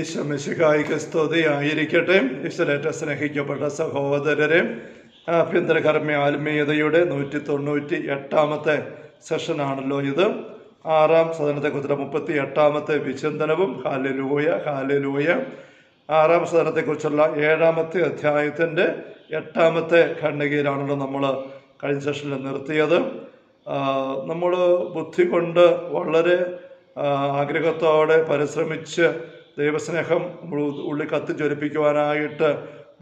ഈശ്വമിശികായിക്ക് സ്തുതിയായിരിക്കട്ടെ ഈശ്വരേറ്റ സ്നേഹിക്കപ്പെട്ട സഹോദരരെ ആഭ്യന്തര കർമ്മ ആത്മീയതയുടെ നൂറ്റി തൊണ്ണൂറ്റി എട്ടാമത്തെ സെഷനാണല്ലോ ഇത്. ആറാം സദനത്തെ സദനത്തെക്കുറിച്ചുള്ള മുപ്പത്തി എട്ടാമത്തെ വിചിന്തനവും. Hallelujah hallelujah. ആറാം സദനത്തെക്കുറിച്ചുള്ള ഏഴാമത്തെ അധ്യായത്തിന്റെ എട്ടാമത്തെ ഖണ്ഡികയിലാണല്ലോ നമ്മൾ കഴിഞ്ഞ സെഷനിൽ നിർത്തിയത്. നമ്മൾ ബുദ്ധി കൊണ്ട് വളരെ ആഗ്രഹത്തോടെ പരിശ്രമിച്ച് ദൈവസ്നേഹം ഉള്ളിൽ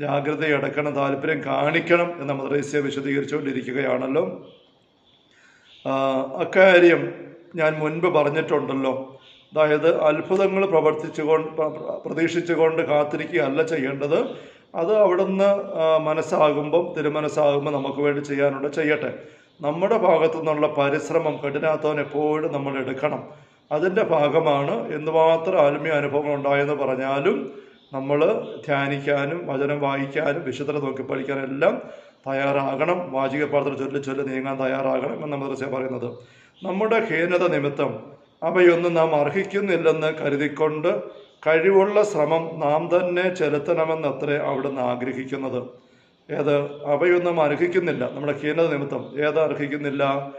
ജാഗ്രത അടക്കണം താല്പര്യം കാണിക്കണം എന്ന മദ്രസ്യ വിശദീകരിച്ചുകൊണ്ടിരിക്കുകയാണല്ലോ. അക്കാര്യം ഞാൻ മുൻപ് പറഞ്ഞിട്ടുണ്ടല്ലോ. അതായത് അത്ഭുതങ്ങൾ പ്രവർത്തിച്ചുകൊണ്ട് പ്ര- പ്രതീക്ഷിച്ചുകൊണ്ട് കാത്തിരിക്കുകയല്ല ചെയ്യേണ്ടത്. അത് അവിടുന്ന് മനസ്സാകുമ്പം തിരുമനസ്സാകുമ്പോൾ നമുക്ക് വേണ്ടി ചെയ്യാനുണ്ട്. ചെയ്യട്ടെ. നമ്മുടെ ഭാഗത്തു നിന്നുള്ള പരിശ്രമം കഠിനാത്തവൻ എപ്പോഴും നമ്മൾ എടുക്കണം. അതിന്റെ ഭാഗമാണ് എന്ന് മാത്രം ആത്മീയ അനുഭവങ്ങൾ ഉണ്ടായെന്ന് പറഞ്ഞാലും നമ്മൾ ധ്യാനിക്കാനും വചനം വായിക്കാനും വിശുദ്ധത നോക്കി പഠിക്കാനും എല്ലാം തയ്യാറാകണം. വാചിക പാത്രം ചൊല്ലി ചൊല്ലി നീങ്ങാൻ തയ്യാറാകണം എന്ന് മദ്രസ പറയുന്നത്. നമ്മുടെ ഹീനത നിമിത്തം അവയൊന്നും നാം അർഹിക്കുന്നില്ലെന്ന് കരുതിക്കൊണ്ട് കഴിവുള്ള ശ്രമം നാം തന്നെ ചെലുത്തണമെന്നത്രേ അവിടുന്ന് ആഗ്രഹിക്കുന്നത്. ഏത്? അവയൊന്നും അർഹിക്കുന്നില്ല. നമ്മുടെ ഹീനത നിമിത്തം. ഏത് അർഹിക്കുന്നില്ല?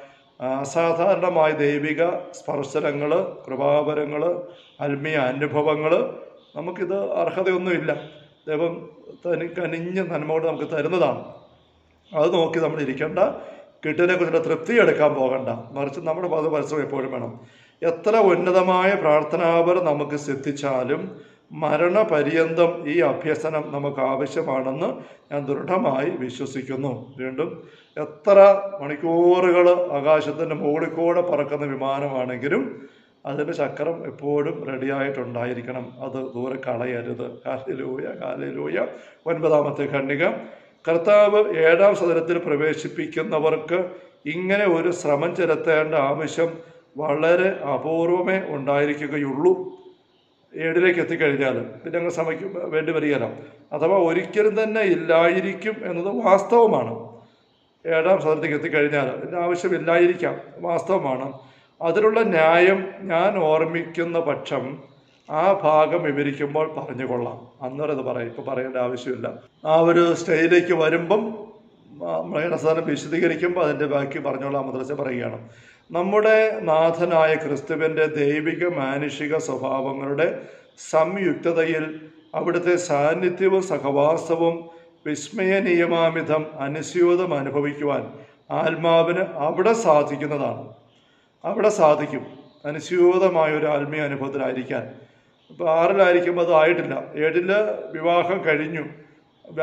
അസാധാരണമായ ദൈവിക സ്പർശനങ്ങൾ കൃപാപരങ്ങൾ ആത്മീയ അനുഭവങ്ങൾ നമുക്കിത് അർഹതയൊന്നുമില്ല. ദൈവം തനി കനിഞ്ഞ നന്മയോട് നമുക്ക് തരുന്നതാണ്. അത് നോക്കി നമ്മൾ ഇരിക്കേണ്ട. കിട്ടിയതിനെക്കുറിച്ചുള്ള തൃപ്തി എടുക്കാൻ പോകണ്ട. മറിച്ച് നമ്മുടെ പദ പരിശ്രമം എപ്പോഴും വേണം. എത്ര ഉന്നതമായ പ്രാർത്ഥനാപരം നമുക്ക് സിദ്ധിച്ചാലും മരണപര്യന്തം ഈ അഭ്യസനം നമുക്ക് ആവശ്യമാണെന്ന് ഞാൻ ദൃഢമായി വിശ്വസിക്കുന്നു. വീണ്ടും എത്ര മണിക്കൂറുകൾ ആകാശത്തിന്റെ മുകളിൽ കൂടെ പറക്കുന്ന വിമാനമാണെങ്കിലും അതിന്റെ ചക്രം എപ്പോഴും റെഡിയായിട്ടുണ്ടായിരിക്കണം അത് ദൂരെ കളയരുത്. കാലിലൂയ കാലിലൂയ ഒൻപതാമത്തെ ഖണ്ഡിക. കർത്താവ് ഏഴാം സദനത്തിൽ പ്രവേശിപ്പിക്കുന്നവർക്ക് ഇങ്ങനെ ഒരു ശ്രമം ചെലുത്തേണ്ട ആവശ്യം വളരെ അപൂർവമേ ഉണ്ടായിരിക്കുകയുള്ളൂ. ഏഴിലേക്ക് എത്തിക്കഴിഞ്ഞാൽ പിന്നെ അങ്ങ് സമയ്ക്ക് വേണ്ടി വരികയില്ല അഥവാ ഒരിക്കലും തന്നെ ഇല്ലായിരിക്കും എന്നത് വാസ്തവമാണ്. ഏഴാം സദനത്തേക്ക് എത്തിക്കഴിഞ്ഞാൽ ഇതിന്റെ ആവശ്യമില്ലായിരിക്കാം വാസ്തവമാണ്. അതിനുള്ള ന്യായം ഞാൻ ഓർമ്മിക്കുന്ന പക്ഷം ആ ഭാഗം വിവരിക്കുമ്പോൾ പറഞ്ഞുകൊള്ളാം അന്നേരം അത് പറയും ഇപ്പോൾ പറയേണ്ട ആവശ്യമില്ല. ആ ഒരു സ്റ്റേജിലേക്ക് വരുമ്പം മൃഗസാധനം വിശദീകരിക്കുമ്പോൾ അതിന്റെ ബാക്കി പറഞ്ഞോളാം മദ്രസ പറയുകയാണ്. നമ്മുടെ നാഥനായ ക്രിസ്തുവിന്റെ ദൈവിക മാനുഷിക സ്വഭാവങ്ങളുടെ സംയുക്തതയിൽ അവിടുത്തെ സാന്നിധ്യവും സഹവാസവും വിസ്മയനീയമാമിതം അനുസ്യൂതം അനുഭവിക്കുവാൻ ആത്മാവിന് അവിടെ സാധിക്കുന്നതാണ്. അവിടെ സാധിക്കും. അനുസ്യൂതമായ ഒരു ആത്മീയ അനുഭവത്തിലായിരിക്കാൻ. ഇപ്പോൾ ആറിലായിരിക്കുമ്പോൾ അത് ആയിട്ടില്ല. ഏഴിൽ വിവാഹം കഴിഞ്ഞു.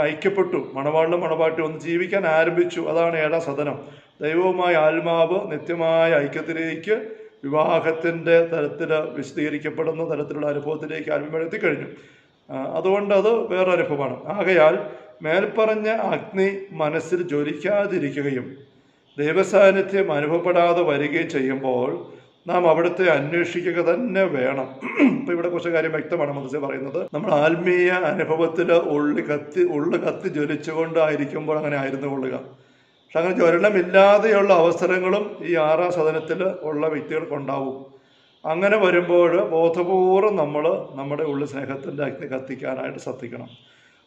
ഐക്യപ്പെട്ടു. മണവാളിലും മണവാട്ടി ഒന്ന് ജീവിക്കാൻ ആരംഭിച്ചു. അതാണ് ഏഴാം സദനം. ദൈവവുമായ ആത്മാവ് നിത്യമായ ഐക്യത്തിലേക്ക് വിവാഹത്തിന്റെ തരത്തിൽ വിശദീകരിക്കപ്പെടുന്ന തരത്തിലുള്ള അനുഭവത്തിലേക്ക് ആത്മീയം എത്തിക്കഴിഞ്ഞു. അതുകൊണ്ട് അത് വേറെ അനുഭവമാണ് ആകയാൽ മേൽപ്പറഞ്ഞ അഗ്നി മനസ്സിൽ ജ്വലിക്കാതിരിക്കുകയും ദൈവസാന്നിധ്യം അനുഭവപ്പെടാതെ വരികയും ചെയ്യുമ്പോൾ നാം അവിടുത്തെ അന്വേഷിക്കുക തന്നെ വേണം. ഇപ്പം ഇവിടെ കുറച്ച് കാര്യം വ്യക്തമാണ് മനസ്സിൽ പറയുന്നത്. നമ്മൾ ആത്മീയ അനുഭവത്തിൽ ഉള്ളി കത്തി ഉള്ളു കത്തി ജ്വലിച്ചുകൊണ്ടായിരിക്കുമ്പോൾ അങ്ങനെ ആയിരുന്നു കൊള്ളുക. പക്ഷെ അങ്ങനെ ജ്വലനമില്ലാതെയുള്ള അവസരങ്ങളും ഈ ആറാം സദനത്തിൽ ഉള്ള വ്യക്തികൾക്കുണ്ടാവും. അങ്ങനെ വരുമ്പോൾ ബോധപൂർവം നമ്മൾ നമ്മുടെ ഉള്ളിൽ സ്നേഹത്തിന്റെ അഗ്നി കത്തിക്കാനായിട്ട് ശ്രദ്ധിക്കണം.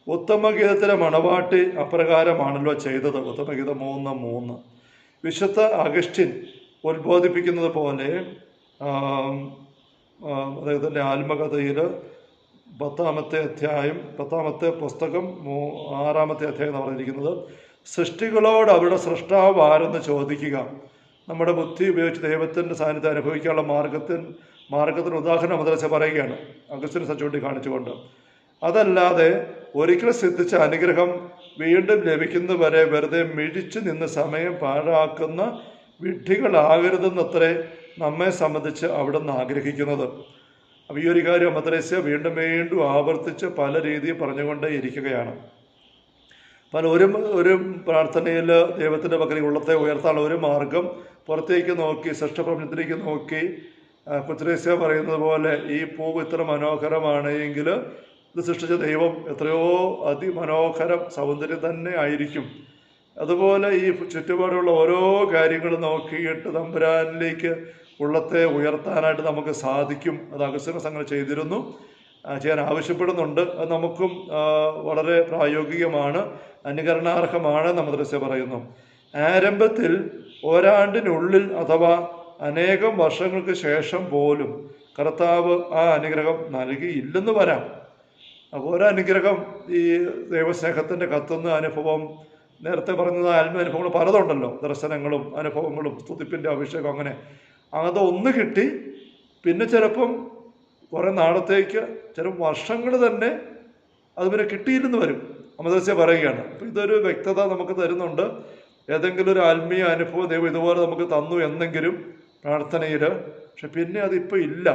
ഉത്തമഗീതത്തിലെ മണവാട്ടി അപ്രകാരമാണല്ലോ ചെയ്തത്. ഉത്തമഗീതം മൂന്ന് മൂന്ന്. വിശുദ്ധ അഗസ്റ്റിൻ ഉത്ബോധിപ്പിക്കുന്നത് പോലെ അദ്ദേഹത്തിന്റെ ആത്മകഥയിൽ പത്താമത്തെ അധ്യായം പത്താമത്തെ പുസ്തകം ആറാമത്തെ അധ്യായം എന്ന് പറഞ്ഞിരിക്കുന്നത് സൃഷ്ടികളോട് അവരുടെ സൃഷ്ടാവ് ആരെന്ന് ചോദിക്കുക. നമ്മുടെ ബുദ്ധി ഉപയോഗിച്ച് ദൈവത്തിന്റെ സാന്നിധ്യം അനുഭവിക്കാനുള്ള മാർഗത്തിൽ മാർഗത്തിന് ഉദാഹരണം മദ്രസ പറയുകയാണ്. അഗസ്റ്റിന് സച്ചൂണ്ടി കാണിച്ചുകൊണ്ട്. അതല്ലാതെ ഒരിക്കൽ സിദ്ധിച്ച അനുഗ്രഹം വീണ്ടും ലഭിക്കുന്നവരെ വെറുതെ മിഴിച്ചു നിന്ന് സമയം പാഴാക്കുന്ന വിഡ്ഢികളാകരുതെന്നത്രേ നമ്മെ സംബന്ധിച്ച് അവിടെ നിന്ന് ആഗ്രഹിക്കുന്നത്. അപ്പോൾ ഈ ഒരു കാര്യം മദ്രസ്യ വീണ്ടും വീണ്ടും ആവർത്തിച്ച് പല രീതിയിൽ പറഞ്ഞുകൊണ്ടേ ഇരിക്കുകയാണ് പല ഒരു ഒരു പ്രാർത്ഥനയിൽ ദൈവത്തിന്റെ പക്കൽ ഉള്ളത്തെ ഉയർത്താനുള്ള ഒരു മാർഗം പുറത്തേക്ക് നോക്കി സൃഷ്ടപ്രപഞ്ചത്തിലേക്ക് നോക്കി കുത്രേസ്യ പറയുന്നത് പോലെ ഈ പൂവ് ഇത്ര മനോഹരമാണ് എങ്കിൽ ഇത് സൃഷ്ടിച്ച ദൈവം എത്രയോ അതിമനോഹരം സൗന്ദര്യം തന്നെ ആയിരിക്കും. അതുപോലെ ഈ ചുറ്റുപാടുള്ള ഓരോ കാര്യങ്ങളും നോക്കിയിട്ട് തമ്പുരാനിലേക്ക് ഉള്ളത്തെ ഉയർത്താനായിട്ട് നമുക്ക് സാധിക്കും. അത് അഗസ്തന സംഘം ചെയ്തിരുന്നു. ചെയ്യാൻ ആവശ്യപ്പെടുന്നുണ്ട്. അത് നമുക്കും വളരെ പ്രായോഗികമാണ് അനുകരണാർഹമാണ് നമ്മൾ പറയുന്നു. ആരംഭത്തിൽ ഒരാണ്ടിനുള്ളിൽ അഥവാ അനേകം വർഷങ്ങൾക്ക് ശേഷം പോലും കർത്താവ് ആ അനുഗ്രഹം നൽകിയില്ലെന്ന് വരാം. അപ്പോൾ ഒരു അനുഗ്രഹം ഈ ദൈവസ്നേഹത്തിന്റെ കത്തുന്ന അനുഭവം നേരത്തെ പറഞ്ഞത് ആത്മാനുഭവങ്ങൾ പലതുണ്ടല്ലോ. ദർശനങ്ങളും അനുഭവങ്ങളും സ്തുതിപ്പിന്റെ അഭിഷേകം അങ്ങനെ. അതൊന്ന് കിട്ടി പിന്നെ ചിലപ്പം കുറേ നാളത്തേക്ക് ചില വർഷങ്ങൾ തന്നെ അത് പിന്നെ കിട്ടിയിരുന്നു വരും. അമദസ്യ പറയുകയാണ്. അപ്പോൾ ഇതൊരു വ്യക്തത നമുക്ക് തരുന്നുണ്ട്. ഏതെങ്കിലും ഒരു ആത്മീയ അനുഭവം ദൈവം ഇതുപോലെ നമുക്ക് തന്നു എന്നെങ്കിലും പ്രാർത്ഥനയിൽ പക്ഷെ പിന്നെ അതിപ്പോൾ ഇല്ല.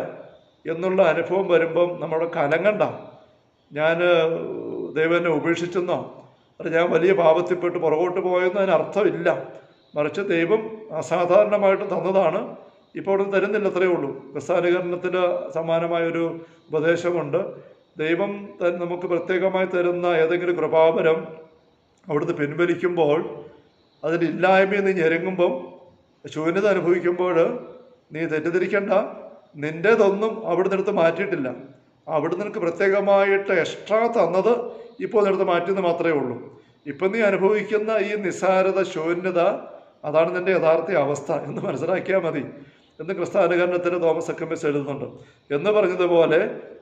എന്നുള്ള അനുഭവം വരുമ്പം നമ്മുടെ കലങ്ങണ്ട. ഞാൻ ദൈവനെ ഉപേക്ഷിച്ചെന്നോ? ഞാൻ വലിയ പാപത്തിൽപ്പെട്ട് പുറകോട്ട് പോയെന്നോ അതിന് അർത്ഥമില്ല മറിച്ച് ദൈവം അസാധാരണമായിട്ട് തന്നതാണ്. ഇപ്പോൾ അവിടെ തരുന്നില്ല അത്രയേ ഉള്ളൂ. ക്രിസ്താനുകരണത്തിൽ സമാനമായൊരു ഉപദേശമുണ്ട്. ദൈവം നമുക്ക് പ്രത്യേകമായി തരുന്ന ഏതെങ്കിലും കൃപാപരം അവിടുന്ന് പിൻവലിക്കുമ്പോൾ അതിന്റെ ഇല്ലായ്മയിൽ നീ ഞെരുങ്ങുമ്പം ശൂന്യത അനുഭവിക്കുമ്പോൾ നീ തെറ്റിദ്ധരിക്കേണ്ട. നിന്റേതൊന്നും അവിടുന്ന് എടുത്ത് മാറ്റിയിട്ടില്ല. അവിടുന്ന് നിനക്ക് പ്രത്യേകമായിട്ട് എക്സ്ട്രാ തന്നത് ഇപ്പോൾ എടുത്ത് മാറ്റിയെന്ന് മാത്രമേ ഉള്ളൂ. ഇപ്പം നീ അനുഭവിക്കുന്ന ഈ നിസ്സാരത ശൂന്യത അതാണ് നിന്റെ യഥാർത്ഥ അവസ്ഥ എന്ന് മനസ്സിലാക്കിയാൽ മതി. എന്ന് ക്രിസ്താനുകരണത്തിൽ തോമസ് അക്കമ്മിസ് എഴുതുന്നുണ്ട്. എന്ന് പറഞ്ഞതുപോലെ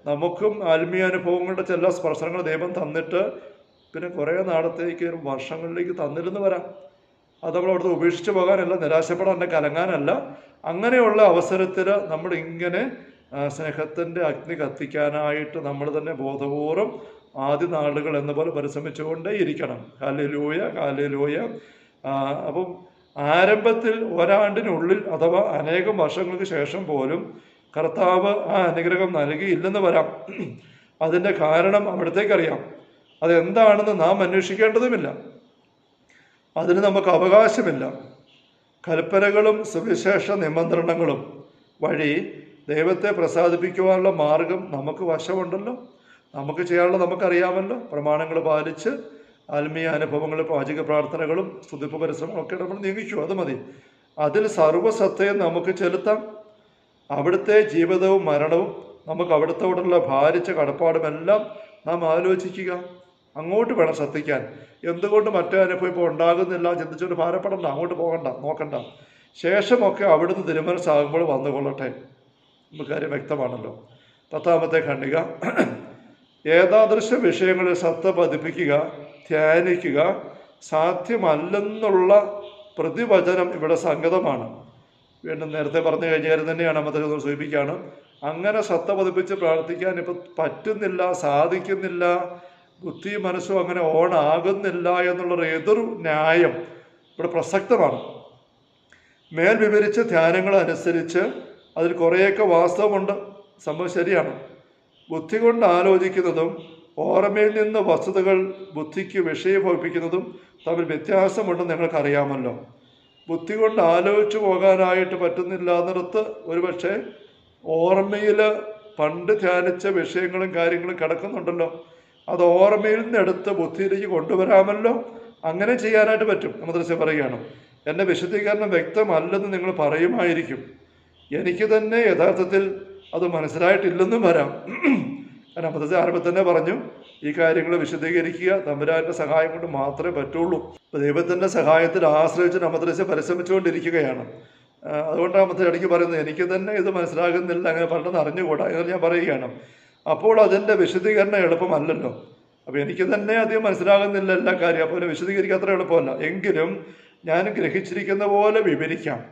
നമുക്കും ആത്മീയ അനുഭവങ്ങളുടെ ചില സ്പർശനങ്ങൾ ദൈവം തന്നിട്ട് പിന്നെ കുറേ നാളത്തേക്ക് വർഷങ്ങളിലേക്ക് തന്നിരുന്നു വരാം. അത് നമ്മൾ അവിടുത്തെ ഉപേക്ഷിച്ച് പോകാനല്ല നിരാശപ്പെടാൻ കലങ്ങാനല്ല. അങ്ങനെയുള്ള അവസരത്തിൽ നമ്മൾ ഇങ്ങനെ സ്നേഹത്തിന്റെ അഗ്നി കത്തിക്കാനായിട്ട് നമ്മൾ തന്നെ ബോധപൂർവം ആദ്യ നാളുകൾ എന്ന പോലെ പരിശ്രമിച്ചുകൊണ്ടേ ഇരിക്കണം കാലയിലൂയ കാലയിലൂയ അപ്പം ആരംഭത്തിൽ ഒരാണ്ടിനുള്ളിൽ അഥവാ അനേകം വർഷങ്ങൾക്ക് ശേഷം പോലും കർത്താവ് ആ അനുഗ്രഹം നൽകിയില്ലെന്ന് വരാം. അതിന്റെ കാരണം അവിടത്തേക്കറിയാം. അതെന്താണെന്ന് നാം അന്വേഷിക്കേണ്ടതുമില്ല. അതിന് നമുക്ക് അവകാശമില്ല. കൽപ്പനകളും സുവിശേഷ നിമന്ത്രണങ്ങളും വഴി ദൈവത്തെ പ്രസാദിപ്പിക്കുവാനുള്ള മാർഗം നമുക്ക് വശമുണ്ടല്ലോ. നമുക്ക് ചെയ്യാനുള്ള നമുക്കറിയാമല്ലോ. പ്രമാണങ്ങൾ പാലിച്ച് ആത്മീയ അനുഭവങ്ങളും പാചക പ്രാർത്ഥനകളും സ്തുതിപ്പ് പരിശ്രമങ്ങളും ഒക്കെ നമ്മൾ നീങ്ങിച്ചു. അത് മതി. അതിൽ സർവസത്തയെ നമുക്ക് ചെലുത്താം. അവിടുത്തെ ജീവിതവും മരണവും നമുക്ക് അവിടുത്തോടുള്ള ഭാരിച്ച കടപ്പാടുമെല്ലാം നാം ആലോചിക്കുക. അങ്ങോട്ട് വേണം ശ്രദ്ധിക്കാൻ. എന്തുകൊണ്ട് മറ്റേ അനുഭവം ഇപ്പോൾ ഉണ്ടാകുന്നില്ല? ചിന്തിച്ചുകൊണ്ട് ഭാരപ്പെടണ്ട. അങ്ങോട്ട് പോകണ്ട. നോക്കണ്ട. ശേഷമൊക്കെ അവിടുന്ന് തിരുമനസ്സാകുമ്പോൾ വന്നുകൊള്ളട്ടെ. കാര്യം വ്യക്തമാണല്ലോ. പത്താമത്തെ ഖണ്ഡിക. ഏതാദൃശ വിഷയങ്ങളിൽ ശ്രദ്ധ പതിപ്പിക്കുക. ധ്യാനിക്കുക സാധ്യമല്ലെന്നുള്ള പ്രതിവചനം ഇവിടെ സംഗതമാണ്. വീണ്ടും നേരത്തെ പറഞ്ഞു കഴിഞ്ഞ കാര്യം തന്നെയാണ് അമ്മത്തെ സൂചിപ്പിക്കുകയാണ് അങ്ങനെ ശ്രദ്ധ പതിപ്പിച്ച് പ്രാർത്ഥിക്കാൻ ഇപ്പം പറ്റുന്നില്ല സാധിക്കുന്നില്ല ബുദ്ധി മനസ്സും അങ്ങനെ ഓണാകുന്നില്ല എന്നുള്ളൊരു എതിർ ന്യായം ഇവിടെ പ്രസക്തമാണ്. മേൽ വിവരിച്ച ധ്യാനങ്ങൾ അനുസരിച്ച് അതിൽ കുറേയൊക്കെ വാസ്തവമുണ്ട്. സംഭവം ശരിയാണ്. ബുദ്ധി കൊണ്ട് ആലോചിക്കുന്നതും ഓർമ്മയിൽ നിന്ന് വസ്തുതകൾ ബുദ്ധിക്ക് വിഷയഭവിപ്പിക്കുന്നതും തമ്മിൽ വ്യത്യാസമുണ്ടെന്ന് നിങ്ങൾക്കറിയാമല്ലോ. ബുദ്ധി കൊണ്ട് ആലോചിച്ചു പോകാനായിട്ട് പറ്റുന്നില്ല എന്നിടത്ത് ഒരുപക്ഷെ ഓർമ്മയിൽ പണ്ട് ധ്യാനിച്ച വിഷയങ്ങളും കാര്യങ്ങളും കിടക്കുന്നുണ്ടല്ലോ. അത് ഓർമ്മയിൽ നിന്നെടുത്ത് ബുദ്ധിയിലേക്ക് കൊണ്ടുവരാമല്ലോ. അങ്ങനെ ചെയ്യാനായിട്ട് പറ്റും അമദ്രസ്യ പറയുകയാണ്. എന്റെ വിശദീകരണം വ്യക്തമല്ലെന്ന് നിങ്ങൾ പറയുമായിരിക്കും. എനിക്ക് തന്നെ യഥാർത്ഥത്തിൽ അത് മനസ്സിലായിട്ടില്ലെന്നും വരാം. കാരണം അപ്പത്തെ ആരംഭം തന്നെ പറഞ്ഞു ഈ കാര്യങ്ങൾ വിശദീകരിക്കുക തമ്പുരാന്റെ സഹായം കൊണ്ട് മാത്രമേ പറ്റുള്ളൂ. അപ്പോൾ ദൈവത്തിന്റെ സഹായത്തിൽ ആശ്രയിച്ച് അമദ്രസ്യ പരിശ്രമിച്ചുകൊണ്ടിരിക്കുകയാണ്. അതുകൊണ്ടാണ് അമദ്ര ഇടയ്ക്ക് പറയുന്നത് എനിക്ക് തന്നെ ഇത് മനസ്സിലാകുന്നില്ല അങ്ങനെ പറഞ്ഞെന്ന് അറിഞ്ഞുകൂടാ? എന്ന് ഞാൻ പറയുകയാണ്. അപ്പോൾ അതിന്റെ വിശദീകരണം എളുപ്പമല്ലല്ലോ. അപ്പോൾ എനിക്ക് തന്നെ അധികം മനസ്സിലാകുന്നില്ല എല്ലാ കാര്യം അപ്പോൾ വിശദീകരിക്കാൻ അത്ര എളുപ്പമല്ല. എങ്കിലും ഞാൻ ഗ്രഹിച്ചിരിക്കുന്ന പോലെ വിവരിക്കാം.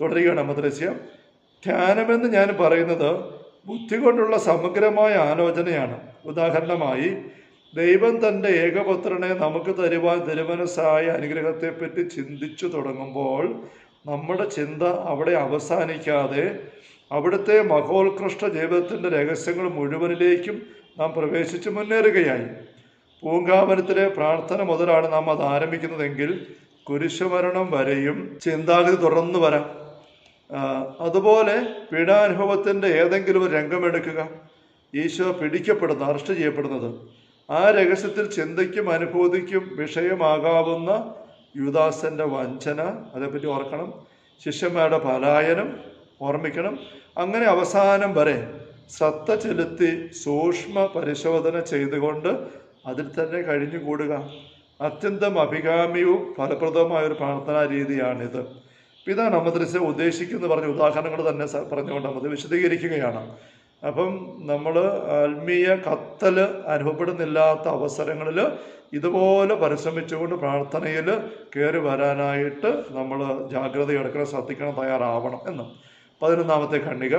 തുടരുകയാണ് അമ്മദ്രസ്യം ധ്യാനമെന്ന് ഞാൻ പറയുന്നത് ബുദ്ധി കൊണ്ടുള്ള സമഗ്രമായ ആലോചനയാണ്. ഉദാഹരണമായി ദൈവം തന്റെ ഏകപുത്രനെ നമുക്ക് തരുവാൻ തിരുമനസ്സായ അനുഗ്രഹത്തെപ്പറ്റി ചിന്തിച്ചു തുടങ്ങുമ്പോൾ നമ്മുടെ ചിന്ത അവിടെ അവസാനിക്കാതെ അവിടുത്തെ മഹോത്കൃഷ്ട ജീവിതത്തിന്റെ രഹസ്യങ്ങൾ മുഴുവനിലേക്കും നാം പ്രവേശിച്ച് മുന്നേറുകയായി. പൂങ്കാവനത്തിലെ പ്രാർത്ഥന മുതലാണ് നാം അത് ആരംഭിക്കുന്നതെങ്കിൽ കുരിശുമരണം വരെയും ചിന്താഗതി തുടർന്നു വരാം. അതുപോലെ പീഡാനുഭവത്തിന്റെ ഏതെങ്കിലും രംഗമെടുക്കുക. ഈശോ പിടിക്കപ്പെടുന്നത് അറസ്റ്റ് ചെയ്യപ്പെടുന്നത്. ആ രഹസ്യത്തിൽ ചിന്തയ്ക്കും അനുഭൂതിക്കും വിഷയമാകാവുന്ന യുദാസന്റെ വഞ്ചന അതേപ്പറ്റി ഓർക്കണം. ശിഷ്യന്മാരുടെ പലായനം ഓർമ്മിക്കണം. അങ്ങനെ അവസാനം വരെ ശ്രദ്ധ ചെലുത്തി സൂക്ഷ്മ പരിശോധന ചെയ്തുകൊണ്ട് അതിൽ തന്നെ കഴിഞ്ഞുകൂടുക. അത്യന്തം അഭികാമ്യവും ഫലപ്രദവുമായ ഒരു പ്രാർത്ഥനാ രീതിയാണിത്. ഇതാണ് അമദ്രസ ഉദ്ദേശിക്കുന്നു പറഞ്ഞ ഉദാഹരണങ്ങൾ തന്നെ പറഞ്ഞുകൊണ്ട് നമ്മൾ വിശദീകരിക്കുകയാണ്. അപ്പം നമ്മൾ ആത്മീയ കത്തൽ അനുഭവപ്പെടുന്നില്ലാത്ത അവസരങ്ങളിൽ ഇതുപോലെ പരിശ്രമിച്ചുകൊണ്ട് പ്രാർത്ഥനയിൽ കയറി വരാനായിട്ട് നമ്മൾ ജാഗ്രത എടുക്കണം ശ്രദ്ധിക്കണം തയ്യാറാവണം എന്ന്. പതിനൊന്നാമത്തെ ഖണ്ഡിക.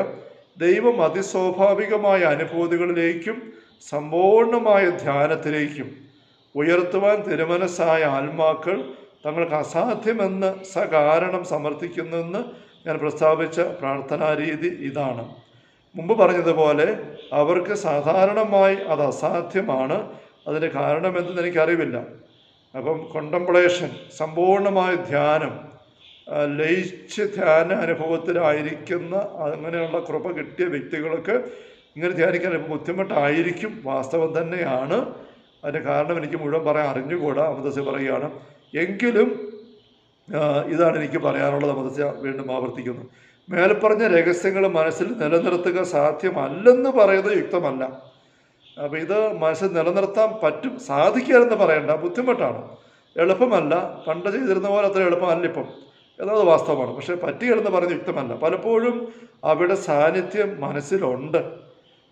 ദൈവം അതിസ്വാഭാവികമായ അനുഭൂതികളിലേക്കും സമ്പൂർണമായ ധ്യാനത്തിലേക്കും ഉയർത്തുവാൻ തിരുമനസ്സായ ആത്മാക്കൾ തങ്ങൾക്ക് അസാധ്യമെന്ന് സകാരണം സമർത്ഥിക്കുന്നെന്ന് ഞാൻ പ്രസ്താവിച്ച പ്രാർത്ഥനാ രീതി ഇതാണ്. മുമ്പ് പറഞ്ഞതുപോലെ അവർക്ക് സാധാരണമായി അത് അസാധ്യമാണ്. അതിന്റെ കാരണം എന്തെന്ന് എനിക്കറിവില്ല. അപ്പം കൊണ്ടംപ്ലേഷൻ സമ്പൂർണമായ ധ്യാനം ലയിച്ച് ധ്യാന അനുഭവത്തിലായിരിക്കുന്ന അങ്ങനെയുള്ള കൃപ കിട്ടിയ വ്യക്തികൾക്ക് ഇങ്ങനെ ധ്യാനിക്കാൻ ബുദ്ധിമുട്ടായിരിക്കും. വാസ്തവം തന്നെയാണ്. അതിന്റെ കാരണം എനിക്ക് മുഴുവൻ പറയാൻ അറിഞ്ഞുകൂടാ. അമൃതസി പറയുകയാണ്. എങ്കിലും ഇതാണ് എനിക്ക് പറയാനുള്ളത്. അമൃതസ്യ വീണ്ടും ആവർത്തിക്കുന്നു. മേൽപ്പറഞ്ഞ രഹസ്യങ്ങൾ മനസ്സിൽ നിലനിർത്തുക സാധ്യമല്ലെന്ന് പറയുന്നത് യുക്തമല്ല. അപ്പോൾ ഇത് മനസ്സിൽ നിലനിർത്താൻ പറ്റും സാധിക്കാമെന്ന് പറയണ്ട. ബുദ്ധിമുട്ടാണ്. എളുപ്പമല്ല. പണ്ട് ചെയ്തിരുന്ന പോലെ അത്ര എളുപ്പമല്ല ഇപ്പം. എന്നത് വാസ്തവമാണ്. പക്ഷേ പറ്റുകയെന്ന് പറയുന്നത് യുക്തമല്ല. പലപ്പോഴും അവിടെ സാന്നിധ്യം മനസ്സിലുണ്ട്.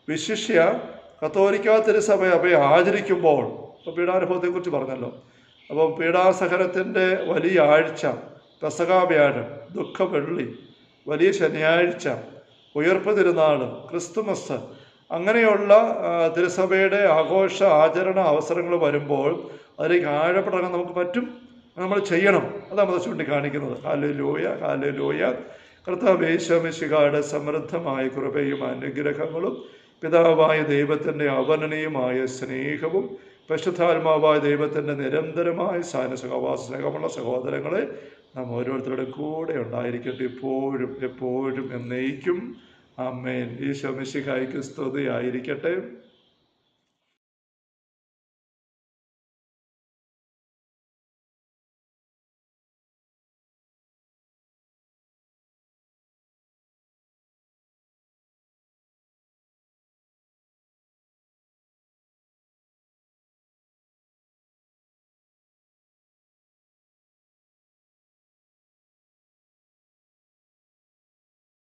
വിശിഷ്യ കത്തോലിക്ക തിരുസഭ അവയെ ആചരിക്കുമ്പോൾ ഇപ്പോൾ പീഡാനുഭവത്തെക്കുറിച്ച് പറഞ്ഞല്ലോ അപ്പോൾ പീഡാസഹനത്തിന്റെ വലിയ ആഴ്ച പെസകാവ്യാഴം ദുഃഖവെള്ളി വലിയ ശനിയാഴ്ച ഉയർപ്പ് തിരുനാൾ ക്രിസ്തുമസ് അങ്ങനെയുള്ള തിരുസഭയുടെ ആഘോഷ ആചരണ അവസരങ്ങൾ വരുമ്പോൾ അതിലേക്ക് ആഴപ്പെടാൻ നമുക്ക് പറ്റും. നമ്മൾ ചെയ്യണം. അതാണ് നമ്മൾ ചൂണ്ടിക്കാണിക്കുന്നത്. കാൽ ലോയ കാൽ ലോയ കർത്താവ് യേശോമിശികാട് സമൃദ്ധമായ കൃപയും അനുഗ്രഹങ്ങളും പിതാവായ ദൈവത്തിന്റെ അവനനീയമായ സ്നേഹവും പരിശുദ്ധാത്മാവായ ദൈവത്തിന്റെ നിരന്തരമായ സാന സഹവാസ സ്നേഹമുള്ള സഹോദരങ്ങളെ നാം ഓരോരുത്തരുടെ കൂടെ ഉണ്ടായിരിക്കട്ടെ. എപ്പോഴും എപ്പോഴും എന്നേക്കും. അമ്മേൻ ഈശോ സ്തുതി സ്തുതിയായിരിക്കട്ടെ.